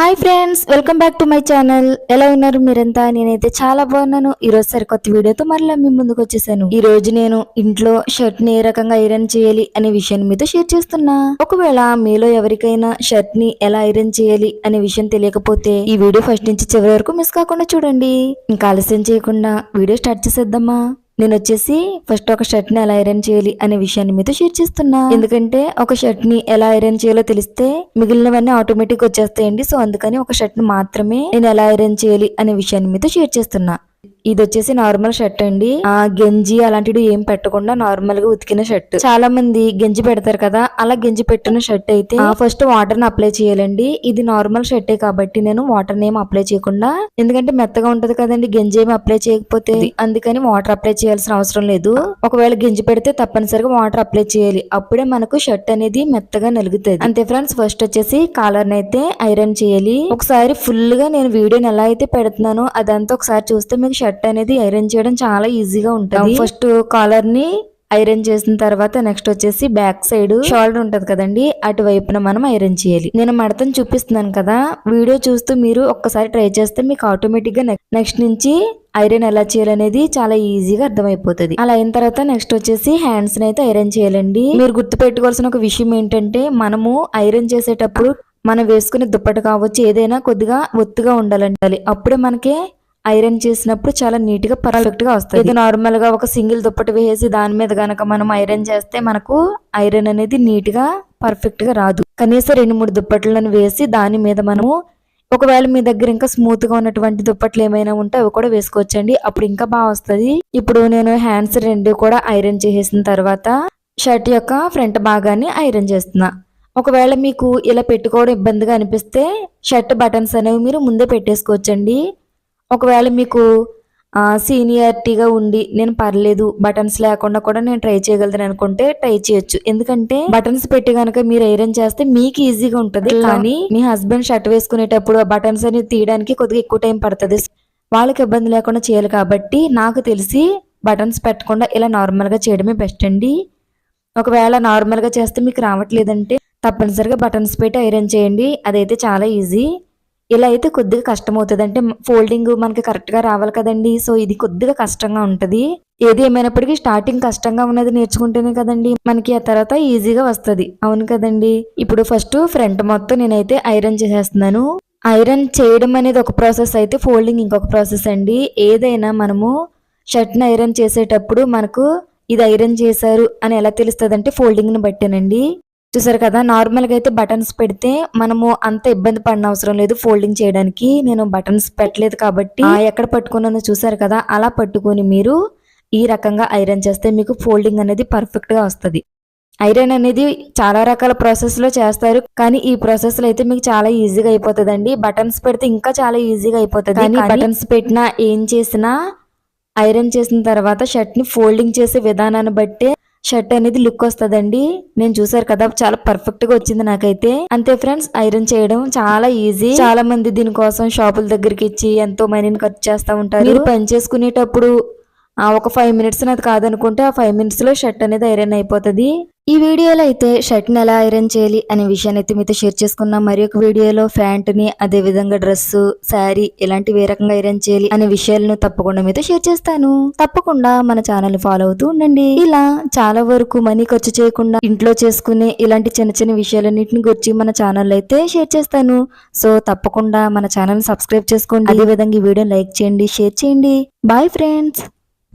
Hi friends welcome back to my channel ఎలా ఉన్నారు మీరంతా? నేనైతే చాలా బాగున్నాను. ఈరోజు సరికొత్త వీడియోతో మరలా మీ ముందుకు వచ్చేసాను. ఈ రోజు నేను ఇంట్లో షర్ట్ని ఏ రకంగా ఐరన్ చేయాలి అనే విషయాన్ని మీతో షేర్ చేస్తున్నా. ఒకవేళ మీలో ఎవరికైనా షర్ట్ని ఎలా ఐరన్ చేయాలి అనే విషయం తెలియకపోతే ఈ వీడియో ఫస్ట్ నుంచి చివరి వరకు మిస్ కాకుండా చూడండి. ఇంకా ఆలస్యం చేయకుండా వీడియో స్టార్ట్ చేసేద్దామా? నేను వచ్చేసి ఫస్ట్ ఒక షర్ట్ని ఎలా ఐరన్ చేయాలి అనే విషయాన్ని మీతో షేర్ చేస్తున్నా. ఎందుకంటే ఒక షర్ట్ని ఎలా ఐరన్ చేయాలో తెలిస్తే మిగిలినవన్నీ ఆటోమేటిక్ వచ్చేస్తాయండి. సో అందుకని ఒక షర్ట్ని మాత్రమే నేను ఎలా ఐరన్ చేయాలి అనే విషయాన్ని మీతో షేర్ చేస్తున్నా. ఇది వచ్చేసి నార్మల్ షర్ట్ అండి. ఆ గంజి అలాంటివి ఏం పెట్టకుండా నార్మల్గా ఉతికిన షర్ట్. చాలా మంది గంజి పెడతారు కదా అలా గంజి పెట్టిన షర్ట్ అయితే ఫస్ట్ వాటర్ని అప్లై చేయాలండి. ఇది నార్మల్ షర్టే కాబట్టి నేను వాటర్ నేమ్ అప్లై చేయకుండా ఎందుకంటే మెత్తగా ఉంటది కదండి గంజి ఏమి అప్లై చేయకపోతే అందుకని వాటర్ అప్లై చేయాల్సిన అవసరం లేదు. ఒకవేళ గంజి పెడితే తప్పనిసరిగా వాటర్ అప్లై చేయాలి. అప్పుడే మనకు షర్ట్ అనేది మెత్తగా నలుగుతుంది. అంతే ఫ్రెండ్స్ ఫస్ట్ వచ్చేసి కాలర్ అయితే ఐరన్ చేయాలి. ఒకసారి ఫుల్గా నేను వీడియోని ఎలా అయితే పెడుతున్నానో అదంతా ఒకసారి చూస్తే మీకు షర్ట్ అనేది ఐరన్ చేయడం చాలా ఈజీగా ఉంటుంది. ఫస్ట్ కాలర్ని ఐరన్ చేసిన తర్వాత నెక్స్ట్ వచ్చేసి బ్యాక్ సైడ్ షోల్డర్ ఉంటది కదండి అటువైపున మనం ఐరన్ చేయాలి. నేను మడతను చూపిస్తున్నాను కదా వీడియో చూస్తూ మీరు ఒక్కసారి ట్రై చేస్తే మీకు ఆటోమేటిక్గా నెక్స్ట్ నుంచి ఐరన్ ఎలా చేయాలనేది చాలా ఈజీగా అర్థమైపోతుంది. అలా అయిన తర్వాత నెక్స్ట్ వచ్చేసి హ్యాండ్స్ అయితే ఐరన్ చేయాలండి. మీరు గుర్తు పెట్టుకోవాల్సిన ఒక విషయం ఏంటంటే మనము ఐరన్ చేసేటప్పుడు మనం వేసుకునే దుప్పటి కావచ్చు ఏదైనా కొద్దిగా ఒత్తుగా ఉండాలండి అప్పుడే మనకి ఐరన్ చేసినప్పుడు చాలా నీట్గా పర్ఫెక్ట్ వస్తుంది. ఇది నార్మల్గా ఒక సింగిల్ దుప్పటి వేసి దాని మీద కనుక మనం ఐరన్ చేస్తే మనకు ఐరన్ అనేది నీట్గా పర్ఫెక్ట్గా రాదు. కనీసం రెండు మూడు దుప్పట్లను వేసి దాని మీద మనము ఒకవేళ మీ దగ్గర ఇంకా స్మూత్గా ఉన్నటువంటి దుప్పట్లు ఏమైనా ఉంటే అవి కూడా వేసుకోవచ్చండి. అప్పుడు ఇంకా బాగా వస్తుంది. ఇప్పుడు నేను హ్యాండ్స్ రెండు కూడా ఐరన్ చేసేసిన తర్వాత షర్ట్ యొక్క ఫ్రంట్ భాగాన్ని ఐరన్ చేస్తున్నా. ఒకవేళ మీకు ఇలా పెట్టుకోవడం ఇబ్బందిగా అనిపిస్తే షర్ట్ బటన్స్ అనేవి మీరు ముందే పెట్టేసుకోవచ్చండి. ఒకవేళ మీకు సీనియారిటీగా ఉండి నేను పర్లేదు బటన్స్ లేకుండా కూడా నేను ట్రై చేయగలను అనుకుంటే ట్రై చేయొచ్చు. ఎందుకంటే బటన్స్ పెట్టి కనుక మీరు ఐరన్ చేస్తే మీకు ఈజీగా ఉంటుంది. కానీ మీ హస్బెండ్ షర్ట్ వేసుకునేటప్పుడు ఆ బటన్స్ అనేది తీయడానికి కొద్దిగా ఎక్కువ టైం పడుతుంది. వాళ్ళకి ఇబ్బంది లేకుండా చేయాలి కాబట్టి నాకు తెలిసి బటన్స్ పెట్టకుండా ఇలా నార్మల్గా చేయడమే బెస్ట్ అండి. ఒకవేళ నార్మల్గా చేస్తే మీకు రావట్లేదంటే తప్పనిసరిగా బటన్స్ పెట్టి ఐరన్ చేయండి. అదైతే చాలా ఈజీ. ఇలా అయితే కొద్దిగా కష్టం అవుతుంది అంటే ఫోల్డింగ్ మనకి కరెక్ట్గా రావాలి కదండి. సో ఇది కొద్దిగా కష్టంగా ఉంటుంది. ఏది ఏమైనప్పటికీ స్టార్టింగ్ కష్టంగా ఉన్నది నేర్చుకుంటేనే కదండి మనకి ఆ తర్వాత ఈజీగా వస్తుంది. అవును కదండి. ఇప్పుడు ఫస్ట్ ఫ్రంట్ మొత్తం నేనైతే ఐరన్ చేసేస్తున్నాను. ఐరన్ చేయడం అనేది ఒక ప్రాసెస్ అయితే ఫోల్డింగ్ ఇంకొక ప్రాసెస్ అండి. ఏదైనా మనము షర్ట్ని ఐరన్ చేసేటప్పుడు మనకు ఇది ఐరన్ చేశారు అని ఎలా తెలుస్తుంది అంటే ఫోల్డింగ్ని బట్టేనండి. చూసారు కదా నార్మల్గా అయితే బటన్స్ పెడితే మనము అంత ఇబ్బంది పడిన అవసరం లేదు ఫోల్డింగ్ చేయడానికి. నేను బటన్స్ పెట్టలేదు కాబట్టి ఎక్కడ పట్టుకున్నానో చూసారు కదా అలా పట్టుకొని మీరు ఈ రకంగా ఐరన్ చేస్తే మీకు ఫోల్డింగ్ అనేది పర్ఫెక్ట్గా వస్తుంది. ఐరన్ అనేది చాలా రకాల ప్రాసెస్లో చేస్తారు కానీ ఈ ప్రాసెస్లో అయితే మీకు చాలా ఈజీగా అయిపోతుంది బటన్స్ పెడితే ఇంకా చాలా ఈజీగా అయిపోతుంది కానీ బటన్స్ పెట్టినా ఏం చేసినా ఐరన్ చేసిన తర్వాత షర్ట్ని ఫోల్డింగ్ చేసే విధానాన్ని బట్టే షర్ట్ అనేది లుక్ వస్తుందండి. నేను చూసారు కదా చాలా పర్ఫెక్ట్గా వచ్చింది నాకైతే. అంతే ఫ్రెండ్స్ ఐరన్ చేయడం చాలా ఈజీ చాలా మంది దీనికోసం షాపుల దగ్గరికి ఇచ్చి ఎంతో మనీని ఖర్చు చేస్తూ ఉంటారు. మీరు పని చేసుకునేటప్పుడు ఆ ఒక ఫైవ్ మినిట్స్ నాది కాదనుకుంటే ఆ ఫైవ్ మినిట్స్లో షర్ట్ అనేది ఐరన్ అయిపోతుంది. ఈ వీడియోలో అయితే షర్ట్ని ఎలా ఐరన్ చేయాలి అనే విషయాన్ని అయితే మీతో షేర్ చేసుకున్నాం మరి ఒక వీడియోలో ప్యాంట్ని అదే విధంగా డ్రెస్ శారీ ఇలాంటివి ఏ రకంగా ఐరన్ చేయాలి అనే విషయాలను తప్పకుండా మీతో షేర్ చేస్తాను. తప్పకుండా మన ఛానల్ ఫాలో అవుతూ ఉండండి. ఇలా చాలా వరకు మనీ ఖర్చు చేయకుండా ఇంట్లో చేసుకునే ఇలాంటి చిన్న చిన్న విషయాలన్నింటిని గురించి మన ఛానల్ అయితే షేర్ చేస్తాను. సో తప్పకుండా మన ఛానల్ సబ్స్క్రైబ్ చేసుకోండి. అదే విధంగా ఈ వీడియో లైక్ చేయండి షేర్ చేయండి. Bye friends!